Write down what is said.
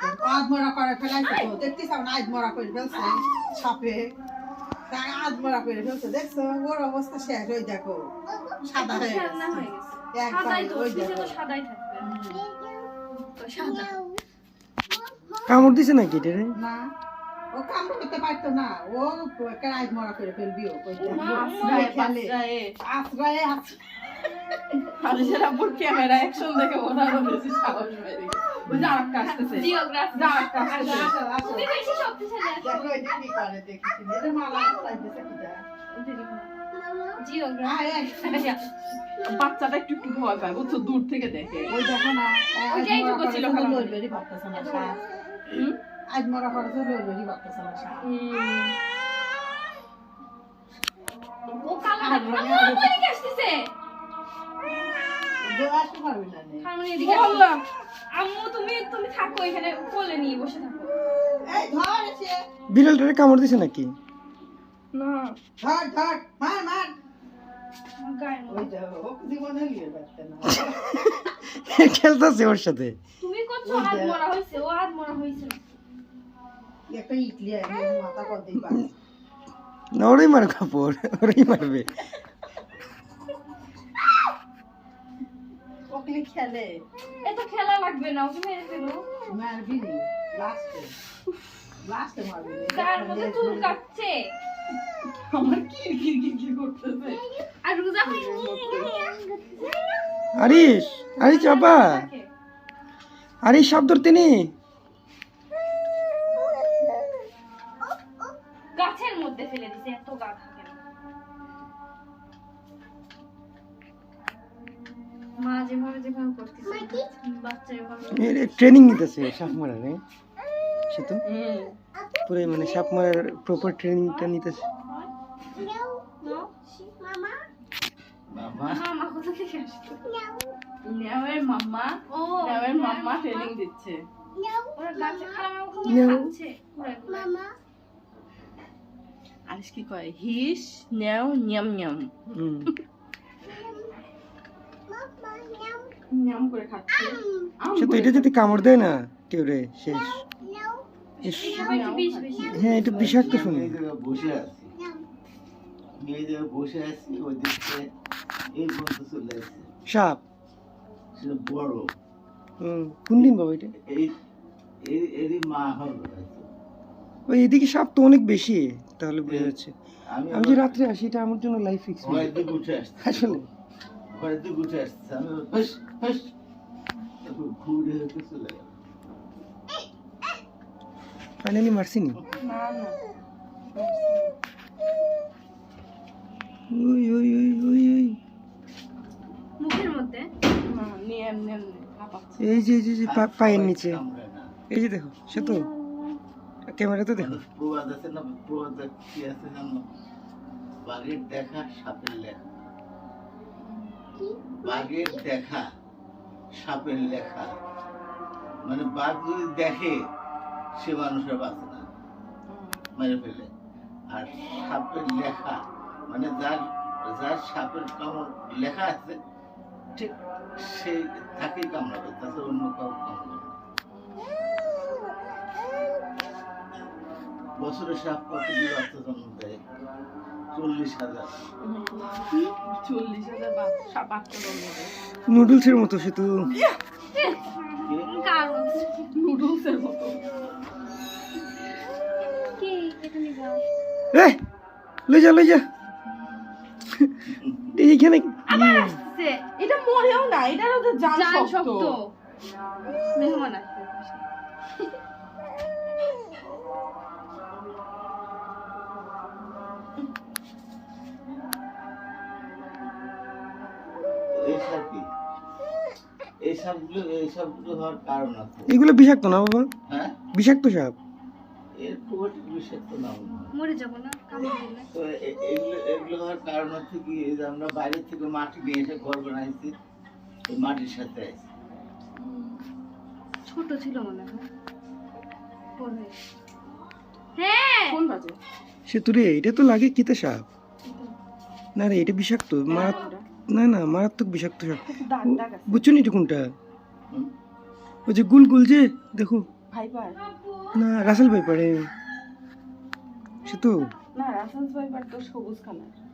একদম আধমরা করে ফেলাইছে তো দেখতেছ না আধমরা করে ফেলছে সাপে আধমরা করে ফেলছে দেখছ? ওর অবস্থা শেষ হয়ে দেখো। সাদা হয়ে গেছে। একবার সাদাই তো ওই দেখো। সাদাই থাকবে। তো সাদা। কামড় দিছে নাকি এটা রে? না। ও কাম করতে পারতো না। ও একটা আধমরা করে ফেলবি ও আশ্রয়ে খেলে। আশ্রয়ে আব্বুর ক্যামেরা অ্যাকশন দেখে ওনারও বেশি সাহস বেড়ে গেছে। ওই আরেকটা আসতেছে। জিওগ্রাফি আরেকটা আসতেছে। আসো, আসো। তুমি বেশি শক্তিশালী আছো। দেখো এটা কি করে দেখি এটা মালা চাইতেছে কি যায়? জিওগ্রাফি আয়, আয়। বাচ্চাটা একটু একটু ভয় পায় বুঝছ দূর থেকে দেখে। ওই দেখো না ওইটাই তো করছিল লইবেরি ভাবতেছে না আজ মরা করছে লইবেরি ভাবতেছে না ও কালো রঙের আম্মু এদিকে আসতেছে? আম্মু তুমি তুমি থাকো এখানে কোলে নিয়ে বসে থাকো এই ধর এসে বিড়ালটারে কামড় দিছে নাকি না। ধর ধর মার মার খেলতেছে ওর সাথে। তুমি করছ হাত মরা হয়েছে? ও হাত মরা হয়েছে। একটা ইটলি আইলে মাথা কর দিই না ওরাই মারে কাপড় ওরাই মারবে। ওকলি খেলে। এত খেলা লাগবে না ওকে মেরে ফেলো। মারবি নি লাস্টে লাস্টে মারবি। গায়ের মধ্যে চুল কাটছে। আমার কি কি কি কি করতেছে। আর রোজা হয়নি। আরিস আরিস চাপা আরিস সাপ ধরতে নি? গাছের মধ্যে ফেলে দিছে এত গা যেভাবে যেভাবে করতেছে বাচ্চা এভাবে ট্রেনিং নিতেছে সাপ মারার? সে তো পুরো মানে সাপ মারার প্রপার ট্রেনিংটা নিতেছে। মামা? ট্রেনিং দিচ্ছে। আরিস কি কয়? হিস নেও নিয়াম নিয়াম করে খাচ্ছে। সে তো এটা যদি কামড় দেয় না কেউ রে শেষ। হ্যাঁ এটা বিষাক্ত শুনি। বসে আছি। আমি এই জায়গায় বসে আছি ওই দিকে এই পর্যন্ত চলে আসছে। সাপ। সেটা বড়। হুম কোন দিন বাবা এটা? এই এরই মা হবে ওই এদিকে সাপ তো অনেক বেশি তাহলে বোঝা যাচ্ছে। আমি যে রাত্রে আসি এটা আমার জন্য লাইফ ফিক্স আসলে। ঘরের দিকে উঠে আসছে আমি হাস হাস তারপর ঘুরে হেঁটে চলে গেল। ফাইনালি মারছিনি না? না ওই ওই ওই ওই ওই মুখের মধ্যে? না এই যে এই যে, যে পায়ের নিচে। এই যে দেখো সে তো। ক্যামেরাতে দেখো। মানুষ প্রবাদ আছে না প্রবাদ কি আছে জানো? বাঘের দেখা সাপের লেখা। বাঘের দেখা, সাপের লেখা। মানে বাঘ যদি দেখে, সে মানুষের বাঁচে না, মেরে ফেলে। আর সাপের লেখা মানে যার যার সাপের কামড় লেখা আছে, ঠিক সেই তাকেই কামড়াবে তাতে অন্য কাউ কামড়াবে বছরে সাপ কত দিয়ে বাচ্চা জন্ম দেয়। চল্লিশ হাজার। চল্লিশ হাজার বাচ্চা বাচ্চা জন্ম দেয়। নুডলসের মতো সে তো। কারণ নুডলসের মতো। যা যা। এইখানে আবার আসছে। এটা মরেও না এটারও তো জান শক্ত। শক্ত। মেহমান আসছে। এই সাপ কি? এই সাপগুলো এই সাপগুলো হওয়ার কারণ আছে। এগুলো বিষাক্ত না বাবা? হ্যাঁ? বিষাক্ত সাপ এর খুব বিষাক্ত না মরে যাব না তো এগুলো এগুলো হওয়ার কারণ হচ্ছে কি আমরা বাইরে থেকে মাটি নিয়ে এসে ঘর বানাইছি এই মাটির সাথে। ছোট ছিল মনে হয়। হ্যাঁ কোন বাজে? সে তো রে এটা তো লাগে কিতে সাপ না রে এটা বিষাক্ত। মারাত না না মারাত্মক বিষাক্ত সাপ। বুঝছ নি কোনটা? ওই যে গুল গুল যে দেখো। না রাসেল ভাইপারে সে তো। না রাসেল ভাইপার তো সবুজ কালার।